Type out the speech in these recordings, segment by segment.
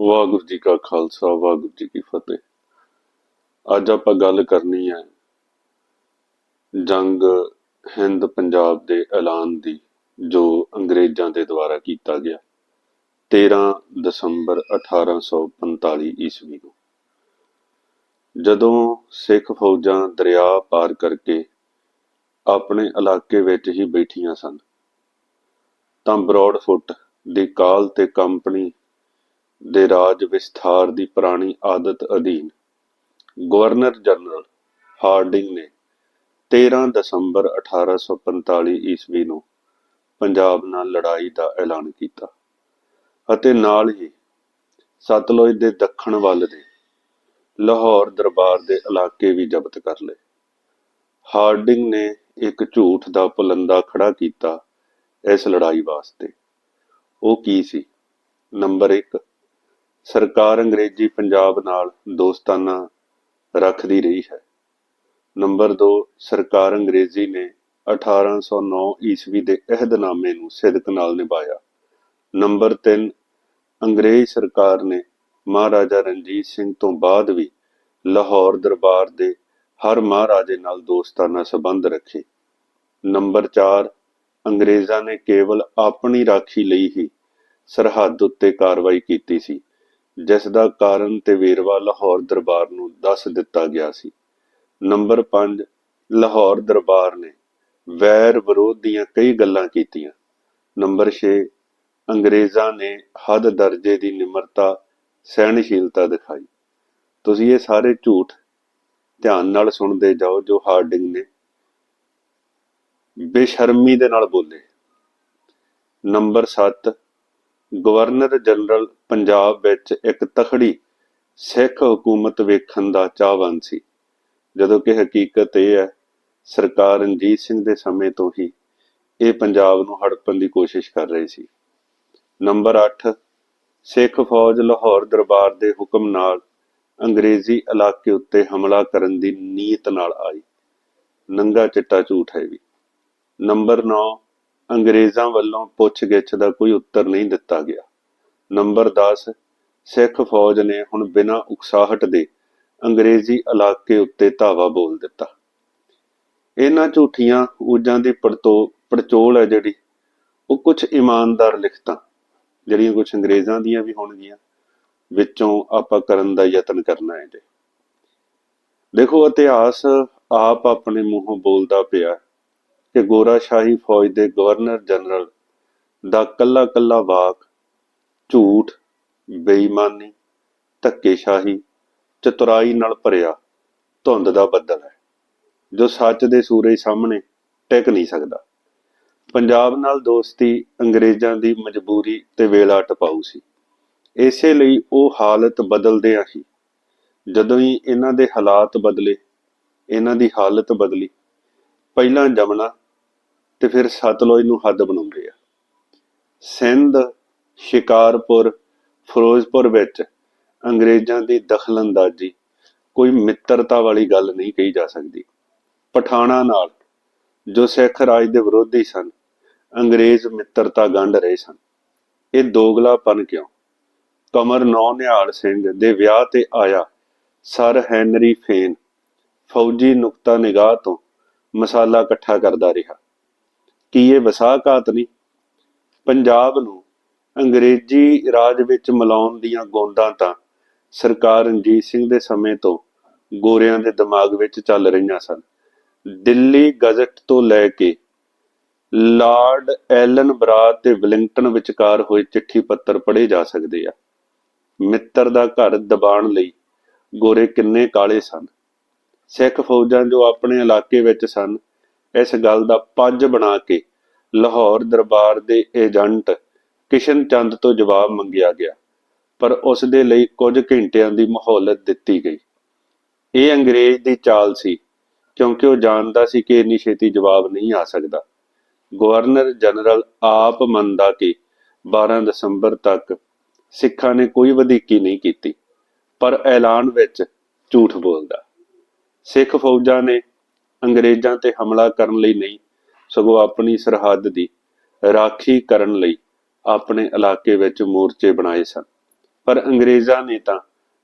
ਵਾਹਿਗੁਰੂ ਜੀ ਕਾ ਖਾਲਸਾ, ਵਾਹਿਗੁਰੂ ਜੀ ਕੀ ਫਤਿਹ। ਅੱਜ ਆਪਾਂ ਗੱਲ ਕਰਨੀ ਹੈ ਜੰਗ ਹਿੰਦ ਪੰਜਾਬ ਦੇ ਐਲਾਨ ਦੀ, ਜੋ ਅੰਗਰੇਜ਼ਾਂ ਦੇ ਦੁਆਰਾ ਕੀਤਾ ਗਿਆ 13 ਦਸੰਬਰ 1845 ਈਸਵੀ ਨੂੰ। ਜਦੋਂ ਸਿੱਖ ਫੌਜਾਂ ਦਰਿਆ ਪਾਰ ਕਰਕੇ ਆਪਣੇ ਇਲਾਕੇ ਵਿੱਚ ਹੀ ਬੈਠੀਆਂ ਸਨ, ਤਾਂ ਬਰੋਡਫੁੱਟ ਦੀ ਕਾਲ ਤੇ ਕੰਪਨੀ ਦੇ ਰਾਜ ਵਿਸਥਾਰ ਦੀ ਪੁਰਾਣੀ ਆਦਤ ਅਧੀਨ ਗਵਰਨਰ ਜਨਰਲ ਹਾਰਡਿੰਗ ਨੇ 13 ਦਸੰਬਰ 1845 ਈਸਵੀ ਨੂੰ ਪੰਜਾਬ ਨਾਲ ਲੜਾਈ ਦਾ ਐਲਾਨ ਕੀਤਾ ਅਤੇ ਨਾਲ ਹੀ ਸਤਲੁਜ ਦੇ ਦੱਖਣ ਵੱਲ ਦੇ ਲਾਹੌਰ ਦਰਬਾਰ ਦੇ ਇਲਾਕੇ ਵੀ ਜ਼ਬਤ ਕਰ ਲਏ। ਹਾਰਡਿੰਗ ਨੇ ਇੱਕ ਝੂਠ ਦਾ ਪਲੰਦਾ ਖੜਾ ਕੀਤਾ ਇਸ ਲੜਾਈ ਵਾਸਤੇ। ਉਹ ਕੀ ਸੀ? ਨੰਬਰ 1 ਸਰਕਾਰ ਅੰਗਰੇਜ਼ੀ ਪੰਜਾਬ ਨਾਲ ਦੋਸਤਾਨਾ ਰੱਖਦੀ ਰਹੀ ਹੈ। ਨੰਬਰ 2 ਸਰਕਾਰ ਅੰਗਰੇਜ਼ੀ ਨੇ 1809 ਈਸਵੀ ਦੇ ਅਹਿਦਨਾਮੇ ਨੂੰ ਸਿਦਕ ਨਾਲ ਨਿਭਾਇਆ। ਨੰਬਰ 3 ਅੰਗਰੇਜ਼ ਸਰਕਾਰ ਨੇ ਮਹਾਰਾਜਾ ਰਣਜੀਤ ਸਿੰਘ ਤੋਂ ਬਾਅਦ ਵੀ ਲਾਹੌਰ ਦਰਬਾਰ ਦੇ ਹਰ ਮਹਾਰਾਜੇ ਨਾਲ ਦੋਸਤਾਨਾ ਸੰਬੰਧ ਰੱਖੇ। ਨੰਬਰ 4 ਅੰਗਰੇਜ਼ਾਂ ਨੇ ਕੇਵਲ ਆਪਣੀ ਰਾਖੀ ਲਈ ਹੀ ਸਰਹੱਦ ਉੱਤੇ ਕਾਰਵਾਈ ਕੀਤੀ ਸੀ। ਜਿਸਦਾ ਕਾਰਨ ਤੇ ਵੇਰਵਾ ਲਾਹੌਰ ਦਰਬਾਰ ਨੂੰ ਦੱਸ ਦਿੱਤਾ ਗਿਆ ਸੀ। ਨੰਬਰ 5 ਲਾਹੌਰ ਦਰਬਾਰ ਨੇ ਵੈਰ ਵਿਰੋਧ ਦੀਆਂ ਕਈ ਗੱਲਾਂ ਕੀਤੀਆਂ। ਨੰਬਰ 6 ਅੰਗਰੇਜ਼ਾਂ ਨੇ ਹੱਦ ਦਰਜੇ ਦੀ ਨਿਮਰਤਾ, ਸਹਿਣਸ਼ੀਲਤਾ ਦਿਖਾਈ। ਤੁਸੀਂ ਇਹ ਸਾਰੇ ਝੂਠ ਧਿਆਨ ਨਾਲ ਸੁਣਦੇ ਜਾਓ ਜੋ ਹਾਰਡਿੰਗ ਨੇ ਬੇਸ਼ਰਮੀ ਦੇ ਨਾਲ ਬੋਲੇ। ਨੰਬਰ 7 ਗਵਰਨਰ ਜਨਰਲ ਪੰਜਾਬ ਵਿੱਚ ਇੱਕ ਤਖੜੀ ਸਿੱਖ ਹਕੂਮਤ ਵੇਖਣ ਦਾ ਚਾਹਵਾਨ ਸੀ। ਜਦੋਂ ਕਿ ਹਕੀਕਤ ਇਹ ਹੈ, ਸਰਕਾਰ ਰਣਜੀਤ ਸਿੰਘ ਦੇ ਸਮੇਂ ਤੋਂ ਹੀ ਇਹ ਪੰਜਾਬ ਨੂੰ ਹੜਪਣ ਦੀ ਕੋਸ਼ਿਸ਼ ਕਰ ਰਹੀ ਸੀ। ਨੰਬਰ 8 ਸਿੱਖ ਫੌਜ ਲਾਹੌਰ ਦਰਬਾਰ ਦੇ ਹੁਕਮ ਨਾਲ ਅੰਗਰੇਜ਼ੀ ਇਲਾਕੇ ਉੱਤੇ ਹਮਲਾ ਕਰਨ ਦੀ ਨੀਤ ਨਾਲ ਆਈ। ਨੰਗਾ ਚਿੱਟਾ ਝੂਠ ਹੈ ਵੀ। ਨੰਬਰ 9 ਅੰਗਰੇਜ਼ਾਂ ਵੱਲੋਂ ਪੁੱਛਗਿੱਛ ਦਾ ਕੋਈ ਉੱਤਰ ਨਹੀਂ ਦਿੱਤਾ ਗਿਆ। ਨੰਬਰ 10 ਸਿੱਖ ਫੌਜ ਨੇ ਹੁਣ ਬਿਨਾਂ ਉਕਸਾਹਟ ਦੇ ਅੰਗਰੇਜ਼ੀ ਇਲਾਕੇ ਉੱਤੇ ਧਾਵਾ ਬੋਲ ਦਿੱਤਾ। ਇਹਨਾਂ ਝੂਠੀਆਂ ਊਜਾਂ ਦੀ ਪੜਤੋ, ਪੜਚੋਲ ਹੈ ਜਿਹੜੀ, ਉਹ ਕੁਝ ਇਮਾਨਦਾਰ ਲਿਖਤਾਂ, ਜਿਹੜੀਆਂ ਕੁਝ ਅੰਗਰੇਜ਼ਾਂ ਦੀਆਂ ਵੀ ਹੋਣਗੀਆਂ, ਵਿੱਚੋਂ ਆਪਾਂ ਕਰਨ ਦਾ ਯਤਨ ਕਰਨਾ ਹੈ ਜੀ ਦੇਖੋ, ਇਤਿਹਾਸ ਆਪ ਆਪਣੇ ਮੂੰਹੋਂ ਬੋਲਦਾ ਪਿਆ ਕਿ ਗੋਰਾਸ਼ਾਹੀ ਫੌਜ ਦੇ ਗਵਰਨਰ ਜਨਰਲ ਦਾ ਕੱਲਾ ਕੱਲਾ ਵਾਕ, ਝੂਠ, ਬੇਈਮਾਨੀ, ਧੱਕੇਸ਼ਾਹੀ, ਚਤੁਰਾਈ ਨਾਲ ਭਰਿਆ ਧੁੰਦ ਦਾ ਬੱਦਲ ਹੈ, ਜੋ ਸੱਚ ਦੇ ਸੂਰਜ ਸਾਹਮਣੇ ਟਿਕ ਨਹੀਂ ਸਕਦਾ। ਪੰਜਾਬ ਨਾਲ ਦੋਸਤੀ ਅੰਗਰੇਜ਼ਾਂ ਦੀ ਮਜਬੂਰੀ ਤੇ ਵੇਲਾ ਟਪਾਊ ਸੀ। ਇਸੇ ਲਈ ਉਹ ਹਾਲਤ ਬਦਲਦਿਆਂ ਹੀ, ਜਦੋਂ ਹੀ ਇਹਨਾਂ ਦੇ ਹਾਲਾਤ ਬਦਲੇ, ਇਹਨਾਂ ਦੀ ਹਾਲਤ ਬਦਲੀ, ਪਹਿਲਾਂ ਜਮਨਾ ਤੇ ਫਿਰ ਸਤਲੁਜ ਨੂੰ ਹੱਦ ਬਣਾਉਂਦੇ ਆ। ਸਿੰਧ, ਸ਼ਿਕਾਰਪੁਰ, ਫਿਰੋਜ਼ਪੁਰ ਵਿੱਚ ਅੰਗਰੇਜ਼ਾਂ ਦੀ ਦਖਲਅੰਦਾਜ਼ੀ ਕੋਈ ਮਿੱਤਰਤਾ ਵਾਲੀ ਗੱਲ ਨਹੀਂ ਕਹੀ ਜਾ ਸਕਦੀ। ਪਠਾਣਾ ਨਾਲ ਜੋ ਸਿੱਖ ਰਾਜ ਦੇ ਵਿਰੋਧੀ ਸਨ, ਅੰਗਰੇਜ਼ ਮਿੱਤਰਤਾ ਗੰਢ ਰਹੇ ਸਨ। ਇਹ ਦੋਗਲਾਪਨ ਕਿਉਂ? ਕਮਰ ਨੌ ਨਿਹਾਲ ਸਿੰਘ ਦੇ ਵਿਆਹ ਤੇ ਆਇਆ ਸਰ ਹੈਨਰੀ ਫੇਨ ਫੌਜੀ ਨੁਕਤਾ ਨਿਗਾਹ ਤੋਂ ਮਸਾਲਾ ਇਕੱਠਾ ਕਰਦਾ ਰਿਹਾ। ਕੀ ਇਹ ਵਸਾਕਾਤ ਨਹੀਂ? ਪੰਜਾਬ ਨੂੰ ਅੰਗਰੇਜ਼ੀ ਰਾਜ ਵਿੱਚ ਮਿਲਾਉਣ ਦੀਆਂ ਗੋਂਦਾਂ ਤਾਂ ਸਰਕਾਰ ਰਣਜੀਤ ਸਿੰਘ ਦੇ ਸਮੇਂ ਤੋਂ ਗੋਰਿਆਂ ਦੇ ਦਿਮਾਗ ਵਿੱਚ ਚੱਲ ਰਹੀਆਂ ਸਨ। ਦਿੱਲੀ ਗਜ਼ਟ ਤੋਂ ਲੈ ਕੇ ਲਾਰਡ ਐਲਨ ਬਰਾਦ ਤੇ ਵਲਿੰਗਟਨ ਵਿਚਕਾਰ ਹੋਏ ਚਿੱਠੀ ਪੱਤਰ ਪੜ੍ਹੇ ਜਾ ਸਕਦੇ ਆ। ਮਿੱਤਰ ਦਾ ਘਰ ਦਬਾਣ ਲਈ ਗੋਰੇ ਕਿੰਨੇ ਕਾਲੇ ਸਨ। ਸਿੱਖ ਫੌਜਾਂ ਜੋ ਆਪਣੇ ਇਲਾਕੇ ਵਿੱਚ ਸਨ ਇਸ ਗੱਲ ਦਾ ਪੱਜ ਬਣਾ ਕੇ ਲਾਹੌਰ ਦਰਬਾਰ ਦੇ ਏਜੰਟ ਕਿਸ਼ਨ ਚੰਦ ਤੋਂ ਜਵਾਬ ਮੰਗਿਆ ਗਿਆ। ਪਰ ਉਸ ਦੇ ਲਈ ਕੁਝ ਘੰਟਿਆਂ ਦੀ ਮਹੌਲਤ ਦਿੱਤੀ ਗਈ। ਇਹ ਅੰਗਰੇਜ਼ ਦੀ ਚਾਲ ਸੀ, ਕਿਉਂਕਿ ਉਹ ਜਾਣਦਾ ਸੀ ਕਿ ਇੰਨੀ ਛੇਤੀ ਜਵਾਬ ਨਹੀਂ ਆ ਸਕਦਾ। ਗਵਰਨਰ ਜਨਰਲ ਆਪ ਮੰਨਦਾ ਕਿ 12 ਦਸੰਬਰ ਤੱਕ ਸਿੱਖਾਂ ਨੇ ਕੋਈ ਵਧੀਕੀ ਨਹੀਂ ਕੀਤੀ, ਪਰ ਐਲਾਨ ਵਿੱਚ ਝੂਠ ਬੋਲਦਾ। ਸਿੱਖ ਫੌਜਾਂ ਨੇ ਅੰਗਰੇਜ਼ਾਂ ਤੇ ਹਮਲਾ ਕਰਨ ਲਈ ਨਹੀਂ, ਸਗੋਂ ਆਪਣੀ ਸਰਹੱਦ ਦੀ ਰਾਖੀ ਕਰਨ ਲਈ ਆਪਣੇ ਇਲਾਕੇ ਵਿੱਚ ਮੋਰਚੇ ਬਣਾਏ ਸਨ। ਪਰ ਅੰਗਰੇਜ਼ਾਂ ਨੇ ਤਾਂ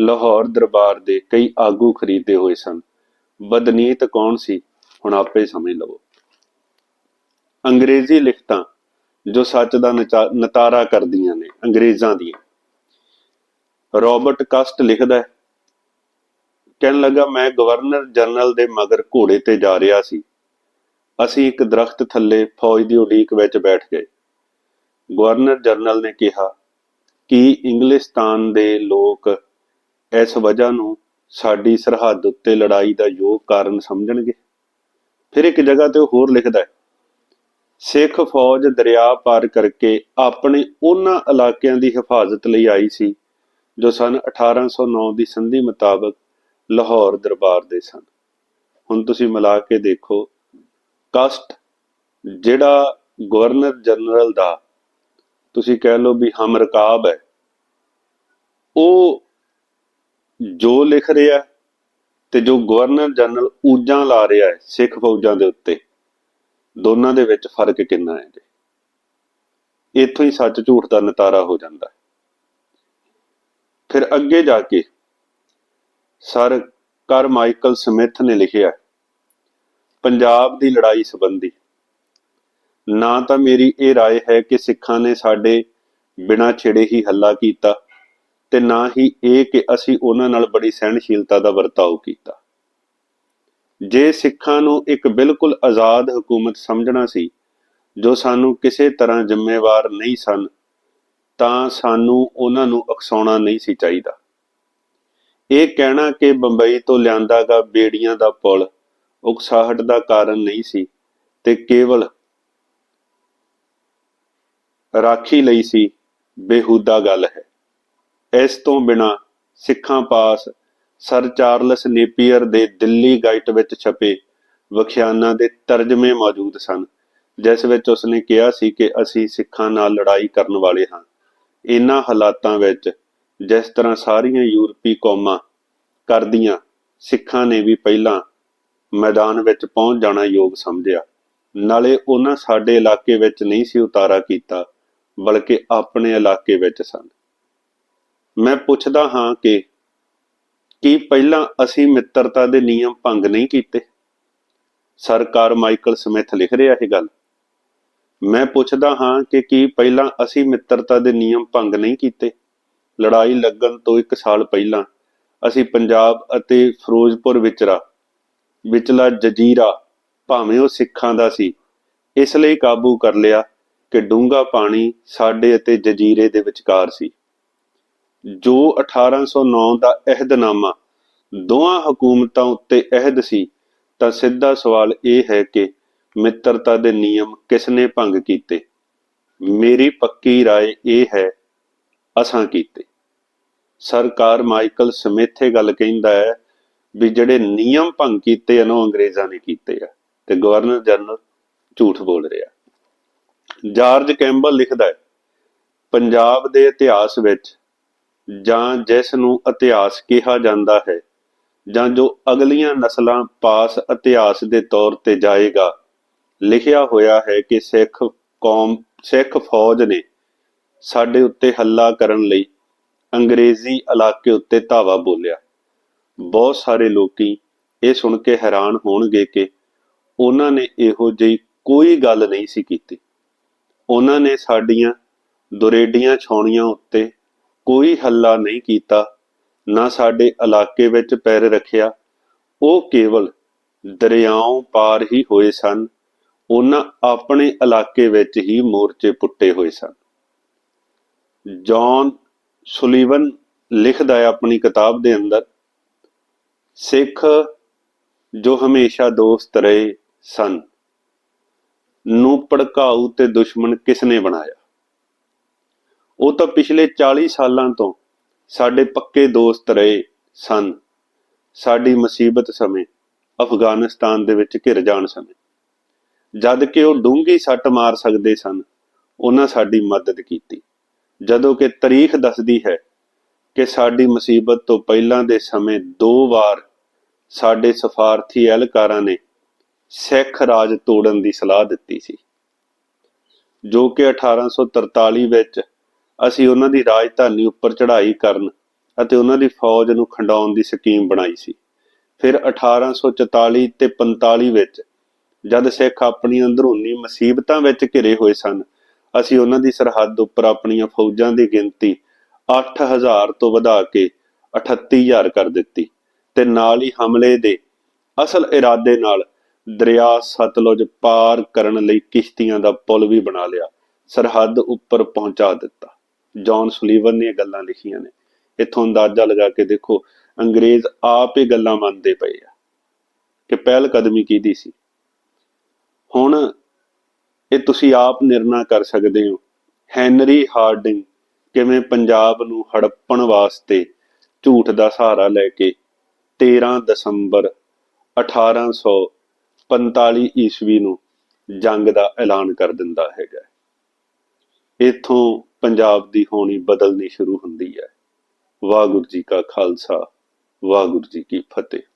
ਲਾਹੌਰ ਦਰਬਾਰ ਦੇ ਕਈ ਆਗੂ ਖਰੀਦੇ ਹੋਏ ਸਨ। ਬਦਨੀਤ ਕੌਣ ਸੀ, ਹੁਣ ਆਪੇ ਸਮਝ ਲਵੋ। ਅੰਗਰੇਜ਼ੀ ਲਿਖਤਾਂ ਜੋ ਸੱਚ ਦਾ ਨਚਾ- ਨਤਾਰਾ ਕਰਦੀਆਂ ਨੇ, ਅੰਗਰੇਜ਼ਾਂ ਦੀਆਂ। ਰਾਬਰਟ ਕਸਟ ਲਿਖਦਾ ਹੈ ਕਹਿਣ ਲੱਗਾ, ਮੈਂ ਗਵਰਨਰ ਜਨਰਲ ਦੇ ਮਗਰ ਘੋੜੇ ਤੇ ਜਾ ਰਿਹਾ ਸੀ। ਅਸੀਂ ਇੱਕ ਦਰਖਤ ਥੱਲੇ ਫੌਜ ਦੀ ਉਡੀਕ ਵਿੱਚ ਬੈਠ ਗਏ। ਗਵਰਨਰ ਜਨਰਲ ਨੇ ਕਿਹਾ, ਕਿ ਇੰਗਲਿਸਤਾਨ ਦੇ ਲੋਕ ਇਸ ਵਜ੍ਹਾ ਨੂੰ ਸਾਡੀ ਸਰਹੱਦ ਉੱਤੇ ਲੜਾਈ ਦਾ ਯੋਗ ਕਾਰਨ ਸਮਝਣਗੇ? ਫਿਰ ਇੱਕ ਜਗ੍ਹਾ ਤੇ ਉਹ ਹੋਰ ਲਿਖਦਾ ਹੈ, ਸਿੱਖ ਫੌਜ ਦਰਿਆ ਪਾਰ ਕਰਕੇ ਆਪਣੇ ਉਹਨਾਂ ਇਲਾਕਿਆਂ ਦੀ ਹਿਫਾਜ਼ਤ ਲਈ ਆਈ ਸੀ, ਜੋ ਸਨ 1809 ਦੀ ਸੰਧੀ ਮੁਤਾਬਕ ਲਾਹੌਰ ਦਰਬਾਰ ਦੇ ਸਨ। ਹੁਣ ਤੁਸੀਂ ਮਿਲਾ ਕੇ ਦੇਖੋ ਕਸਟ ਜਿਹੜਾ ਗਵਰਨਰ ਜਨਰਲ ਦਾ ਤੁਸੀਂ ਕਹਿ ਲਓ ਵੀ ਹਮ ਹੈ, ਉਹ ਜੋ ਲਿਖ ਰਿਹਾ ਤੇ ਜੋ ਗਵਰਨਰ ਜਨਰਲ ਊਜਾਂ ਲਾ ਰਿਹਾ ਹੈ ਸਿੱਖ ਫੌਜਾਂ ਦੇ ਉੱਤੇ, ਦੋਨਾਂ ਦੇ ਵਿੱਚ ਫ਼ਰਕ ਕਿੰਨਾ ਹੈ ਜੀ? ਇੱਥੋਂ ਹੀ ਸੱਚ ਝੂਠ ਦਾ ਨਤਾਰਾ ਹੋ ਜਾਂਦਾ ਹੈ। ਫਿਰ ਅੱਗੇ ਜਾ ਕੇ ਸਰ ਕਰ ਮਾਈਕਲ ਸਮਿਥ ਨੇ ਲਿਖਿਆ ਪੰਜਾਬ ਦੀ ਲੜਾਈ ਸੰਬੰਧੀ ਨਾ ਤਾਂ ਮੇਰੀ ਇਹ رائے ਹੈ ਕਿ ਸਿੱਖਾਂ ਨੇ ਸਾਡੇ ਬਿਨਾਂ ਛੇੜੇ ਹੀ ਹੱਲਾ ਕੀਤਾ ਤੇ ਨਾ ਹੀ ਇਹ ਕਿ ਅਸੀਂ ਉਹਨਾਂ ਨਾਲ ਬੜੀ ਸਹਿਣਸ਼ੀਲਤਾ ਦਾ ਵਰਤਾਓ ਕੀਤਾ ਜੇ ਸਿੱਖਾਂ ਨੂੰ ਇੱਕ ਬਿਲਕੁਲ ਆਜ਼ਾਦ ਹਕੂਮਤ ਸਮਝਣਾ ਸੀ ਜੋ ਸਾਨੂੰ ਕਿਸੇ ਤਰ੍ਹਾਂ ਜ਼ਿੰਮੇਵਾਰ ਨਹੀਂ ਸਨ ਤਾਂ ਸਾਨੂੰ ਉਹਨਾਂ ਨੂੰ ਅਕਸਾਉਣਾ ਨਹੀਂ ਸੀ ਚਾਹੀਦਾ ਇਹ ਕਹਿਣਾ ਕਿ ਬੰਬਈ ਤੋਂ ਲਿਆਂਦਾਗਾ ਬੇੜੀਆਂ ਦਾ ਪੁਲ ਉਕਸਾਹਟ ਦਾ ਕਾਰਨ ਨਹੀਂ ਸੀ ਤੇ ਕੇਵਲ ਰਾਖੀ ਲਈ ਸੀ ਬੇਹੂਦਾ ਗੱਲ ਹੈ। ਇਸ ਤੋਂ ਬਿਨਾ ਸਿੱਖਾਂ ਪਾਸ ਸਰ ਚਾਰਲਸ ਨੇਪੀਅਰ ਦੇ ਦਿੱਲੀ ਗਾਈਟ ਵਿੱਚ ਛਪੇ ਵਿਖਿਆਨਾਂ ਦੇ ਤਰਜਮੇ ਮੌਜੂਦ ਸਨ, ਜਿਸ ਵਿੱਚ ਉਸਨੇ ਕਿਹਾ ਸੀ ਕਿ ਅਸੀਂ ਸਿੱਖਾਂ ਨਾਲ ਲੜਾਈ ਕਰਨ ਵਾਲੇ ਹਾਂ। ਇਨ੍ਹਾਂ ਹਾਲਾਤਾਂ ਵਿੱਚ ਜਿਸ ਤਰ੍ਹਾਂ ਸਾਰੀਆਂ ਯੂਰਪੀ ਕੌਮਾਂ ਕਰਦੀਆਂ, ਸਿੱਖਾਂ ਨੇ ਵੀ ਪਹਿਲਾਂ ਮੈਦਾਨ ਵਿੱਚ ਪਹੁੰਚ ਜਾਣਾ ਯੋਗ ਸਮਝਿਆ। ਨਾਲੇ ਉਹਨਾਂ ਸਾਡੇ ਇਲਾਕੇ ਵਿੱਚ ਨਹੀਂ ਸੀ ਉਤਾਰਾ ਕੀਤਾ, ਬਲਕਿ ਆਪਣੇ ਇਲਾਕੇ ਵਿੱਚ ਸਨ। ਮੈਂ ਪੁੱਛਦਾ ਹਾਂ ਕਿ ਕੀ ਪਹਿਲਾਂ ਅਸੀਂ ਮਿੱਤਰਤਾ ਦੇ ਨਿਯਮ ਭੰਗ ਨਹੀਂ ਕੀਤੇ? ਸਰਕਾਰ ਮਾਈਕਲ ਸਮਿਥ ਲਿਖ ਰਿਹਾ ਇਹ ਗੱਲ। ਮੈਂ ਪੁੱਛਦਾ ਹਾਂ ਕਿ ਕੀ ਪਹਿਲਾਂ ਅਸੀਂ ਮਿੱਤਰਤਾ ਦੇ ਨਿਯਮ ਭੰਗ ਨਹੀਂ ਕੀਤੇ? ਲੜਾਈ ਲੱਗਣ ਤੋਂ 1 ਸਾਲ ਪਹਿਲਾਂ ਅਸੀਂ ਪੰਜਾਬ ਅਤੇ ਫਿਰੋਜ਼ਪੁਰ ਵਿਚਰਾ ਵਿਚਲਾ ਜਜ਼ੀਰਾ ਭਾਵੇਂ ਉਹ ਸਿੱਖਾਂ ਦਾ ਸੀ ਇਸ ਲਈ ਕਾਬੂ ਕਰ ਲਿਆ ਕਿ ਡੂੰਗਾ ਪਾਣੀ ਸਾਡੇ ਅਤੇ ਜਜ਼ੀਰੇ ਦੇ ਵਿਚਕਾਰ ਸੀ ਜੋ 1809 ਦਾ ਅਹਿਦਨਾਮਾ ਦੋਹਾਂ ਹਕੂਮਤਾਂ ਉੱਤੇ ਅਹਿਦ ਸੀ ਤਾਂ ਸਿੱਧਾ ਸਵਾਲ ਇਹ ਹੈ ਕਿ ਮਿੱਤਰਤਾ ਦੇ ਨਿਯਮ ਕਿਸ ਨੇ ਭੰਗ ਕੀਤੇ ਮੇਰੀ ਪੱਕੀ رائے ਇਹ ਹੈ ਅਸਾਂ ਕੀਤੇ। ਸਰਕਾਰ ਮਾਈਕਲ ਸਮਿਥ ਇਹ ਗੱਲ ਕਹਿੰਦਾ ਹੈ ਵੀ ਜਿਹੜੇ ਨਿਯਮ ਭੰਗ ਕੀਤੇ ਹਨ, ਉਹ ਅੰਗਰੇਜ਼ਾਂ ਨੇ ਕੀਤੇ ਆ ਤੇ ਗਵਰਨਰ ਜਨਰਲ ਝੂਠ ਬੋਲ ਰਿਹਾ। ਜਾਰਜ ਕੈਂਬਲ ਲਿਖਦਾ ਹੈ, ਪੰਜਾਬ ਦੇ ਇਤਿਹਾਸ ਵਿੱਚ ਜਾਂ ਜਿਸ ਨੂੰ ਇਤਿਹਾਸ ਕਿਹਾ ਜਾਂਦਾ ਹੈ ਜਾਂ ਜੋ ਅਗਲੀਆਂ ਨਸਲਾਂ ਪਾਸ ਇਤਿਹਾਸ ਦੇ ਤੌਰ ਤੇ ਜਾਏਗਾ, ਲਿਖਿਆ ਹੋਇਆ ਹੈ ਕਿ ਸਿੱਖ ਕੌਮ, ਸਿੱਖ ਫੌਜ ਨੇ ਸਾਡੇ ਉੱਤੇ ਹੱਲਾ ਕਰਨ ਲਈ ਅੰਗਰੇਜ਼ੀ ਇਲਾਕੇ ਉੱਤੇ ਧਾਵਾ ਬੋਲਿਆ। ਬਹੁਤ ਸਾਰੇ ਲੋਕੀ ਇਹ ਸੁਣ ਕੇ ਹੈਰਾਨ ਹੋਣਗੇ ਕਿ ਉਹਨਾਂ ਨੇ ਇਹੋ ਜਿਹੀ ਕੋਈ ਗੱਲ ਨਹੀਂ ਸੀ ਕੀਤੀ। ਉਹਨਾਂ ਨੇ ਸਾਡੀਆਂ ਦੁਰੇਡੀਆਂ ਛਾਉਣੀਆਂ ਉੱਤੇ ਕੋਈ ਹੱਲਾ ਨਹੀਂ ਕੀਤਾ, ਨਾ ਸਾਡੇ ਇਲਾਕੇ ਵਿੱਚ ਪੈਰ ਰੱਖਿਆ। ਉਹ ਕੇਵਲ ਦਰਿਆਓਂ ਪਾਰ ਹੀ ਹੋਏ ਸਨ। ਉਹਨਾਂ ਆਪਣੇ ਇਲਾਕੇ ਵਿੱਚ ਹੀ ਮੋਰਚੇ ਪੁੱਟੇ ਹੋਏ ਸਨ। ਜੌਨ ਸੁਲੀਵਨ ਲਿਖਦਾ ਹੈ ਆਪਣੀ ਕਿਤਾਬ ਦੇ ਅੰਦਰ, ਸਿੱਖ ਜੋ ਹਮੇਸ਼ਾ ਦੋਸਤ ਰਹੇ ਸਨ, ਨੂੰ ਭੜਕਾਊ ਤੇ ਦੁਸ਼ਮਣ ਕਿਸ ਨੇ ਬਣਾਇਆ? ਉਹ ਤਾਂ ਪਿਛਲੇ 40 ਸਾਲਾਂ ਤੋਂ ਸਾਡੇ ਪੱਕੇ ਦੋਸਤ ਰਹੇ ਸਨ, ਸਾਡੀ ਮੁਸੀਬਤ ਸਮੇਂ, ਅਫਗਾਨਿਸਤਾਨ ਦੇ ਵਿੱਚ ਘਿਰ ਜਾਣ ਸਮੇਂ। ਜਦ ਕਿ ਉਹ ਡੂੰਗੀ ਸੱਟ ਮਾਰ ਸਕਦੇ ਸਨ, ਉਹਨਾਂ ਸਾਡੀ ਮਦਦ ਕੀਤੀ। ਜਦੋਂ ਕਿ ਤਾਰੀਖ ਦੱਸਦੀ ਹੈ ਕਿ ਸਾਡੀ ਮੁਸੀਬਤ ਤੋਂ ਪਹਿਲਾਂ ਦੇ ਸਮੇਂ ਦੋ ਵਾਰ ਸਾਡੇ ਸਫਾਰਥੀ ਅਹਿਲਕਾਰਾਂ ਨੇ ਸਿੱਖ ਰਾਜ ਤੋੜਨ ਦੀ ਸਲਾਹ ਦਿੱਤੀ ਸੀ, ਜੋ ਕਿ 1843 ਵਿੱਚ ਅਸੀਂ ਉਹਨਾਂ ਦੀ ਰਾਜਧਾਨੀ ਉੱਪਰ ਚੜ੍ਹਾਈ ਕਰਨ ਅਤੇ ਉਹਨਾਂ ਦੀ ਫੌਜ ਨੂੰ ਖੰਡਾਉਣ ਦੀ ਸਕੀਮ ਬਣਾਈ ਸੀ। ਫਿਰ 1844 ਤੇ 45 ਵਿੱਚ ਜਦ ਸਿੱਖ ਆਪਣੀ ਅੰਦਰੂਨੀ ਮੁਸੀਬਤਾਂ ਵਿੱਚ ਘਿਰੇ ਹੋਏ ਸਨ ਅਸੀਂ ਉਹਨਾਂ ਦੀ ਸਰਹੱਦ ਉੱਪਰ ਆਪਣੀਆਂ ਫੌਜਾਂ ਦੀ ਗਿਣਤੀ 8000 ਤੋਂ ਵਧਾ ਕੇ 38000 ਕਰ ਦਿੱਤੀ ਤੇ ਨਾਲ ਹੀ ਹਮਲੇ ਦੇ ਅਸਲ ਇਰਾਦੇ ਨਾਲ ਦਰਿਆ ਸਤਲੁਜ ਪਾਰ ਕਰਨ ਲਈ ਕਿਸ਼ਤੀਆਂ ਦਾ ਪੁਲ ਵੀ ਬਣਾ ਲਿਆ, ਸਰਹੱਦ ਉੱਪਰ ਪਹੁੰਚਾ ਦਿੱਤਾ। ਜੌਨ ਸੁਲੀਵਨ ਨੇ ਇਹ ਗੱਲਾਂ ਲਿਖੀਆਂ ਨੇ। ਇੱਥੋਂ ਅੰਦਾਜ਼ਾ ਲਗਾ ਕੇ ਦੇਖੋ, ਅੰਗਰੇਜ਼ ਆਪ ਇਹ ਗੱਲਾਂ ਮੰਨਦੇ ਪਏ ਆ ਕਿ ਪਹਿਲ ਕਦਮੀ ਕਿਹਦੀ ਸੀ? ਹੁਣ ਇਹ ਤੁਸੀਂ ਆਪ ਨਿਰਣਾ ਕਰ ਸਕਦੇ ਹੋ। ਹੈਨਰੀ ਹਾਰਡਿੰਗ ਕਿਵੇਂ ਪੰਜਾਬ ਨੂੰ ਹੜੱਪਣ ਵਾਸਤੇ ਝੂਠ ਦਾ ਸਹਾਰਾ ਲੈ ਕੇ 13 ਦਸੰਬਰ 1845 ਈਸਵੀ ਨੂੰ ਜੰਗ ਦਾ ਐਲਾਨ ਕਰ ਦਿੰਦਾ ਹੈਗਾ ਇਥੋਂ ਪੰਜਾਬ ਦੀ ਹੋਣੀ ਬਦਲਣੀ ਸ਼ੁਰੂ ਹੁੰਦੀ ਹੈ। ਵਾਹਿਗੁਰੂ ਜੀ ਕਾ ਖਾਲਸਾ, ਵਾਹਿਗੁਰੂ ਜੀ ਕੀ ਫਤਿਹ।